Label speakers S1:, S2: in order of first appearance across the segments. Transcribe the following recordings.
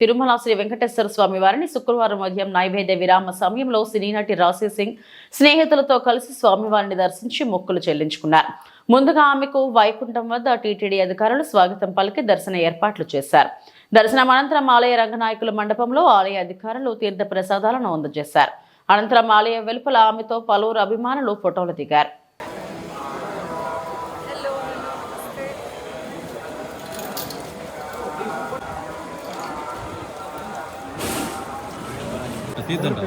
S1: తిరుమల శ్రీ వెంకటేశ్వర స్వామి వారిని శుక్రవారం ఉదయం నైవేద్య విరామ సమయంలో సినీ నటి రాశి సింగ్ స్నేహితులతో కలిసి స్వామివారిని దర్శించి మొక్కులు చెల్లించుకున్నారు. ముందుగా ఆమెకు వైకుంఠం వద్ద టీటీడీ అధికారులు స్వాగతం పలికి దర్శన ఏర్పాట్లు చేశారు. దర్శనం అనంతరం ఆలయ రంగనాయకుల మండపంలో ఆలయ అధికారులు తీర్థ ప్రసాదాలను అందజేశారు. అనంతరం ఆలయ వెలుపల ఆమెతో పలువురు అభిమానులు ఫోటోలు దిగారు.
S2: తీద్దంట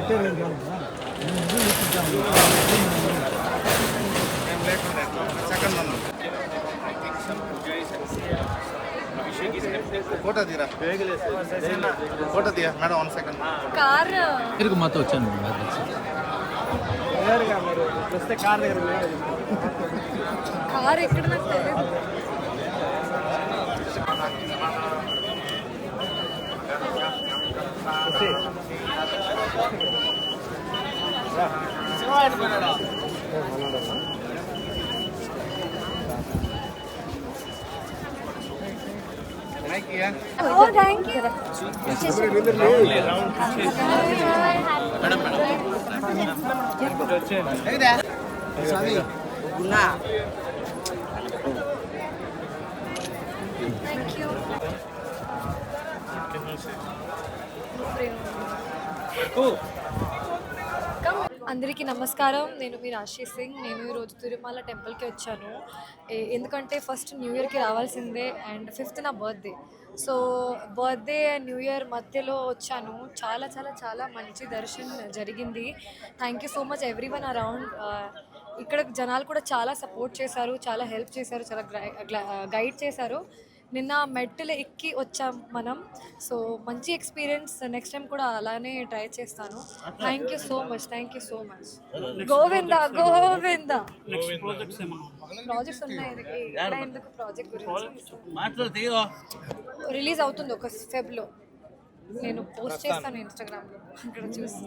S3: ఫోటో తీరా? ఫోటో తీయ? Madam one second
S4: car.
S2: ఇక్కడికి మాతో వచ్చాను.
S4: కార్ ఎక్కడ నాకు తెలియదు. Oh thank you thank you అందరికీ నమస్కారం. నేను మీ రాశి సింగ్. నేను ఈరోజు తిరుమల టెంపుల్కి వచ్చాను. ఎందుకంటే ఫస్ట్ న్యూ ఇయర్కి రావాల్సిందే అండ్ ఫిఫ్త్ నా birthday so birthday new year మధ్యలో వచ్చాను. చాలా చాలా చాలా మంచి దర్శనం జరిగింది. Thank you so much everyone around ఇక్కడ జనాలు కూడా చాలా సపోర్ట్ చేశారు చాలా హెల్ప్ చేశారు చాలా గైడ్ చేశారు. నిన్న మెట్టులు ఎక్కి వచ్చాం మనం. సో మంచి ఎక్స్పీరియన్స్ నెక్స్ట్ టైం కూడా అలానే ట్రై చేస్తాను. Thank you so much thank you so much Govinda Govinda. Projects ఉన్నాయి? ఎందుకు ప్రాజెక్ట్ గురించి? రిలీజ్ అవుతుంది ఒక ఫెబ్లో నేను పోస్ట్ చేస్తాను ఇన్స్టాగ్రామ్లో అక్కడ చూసి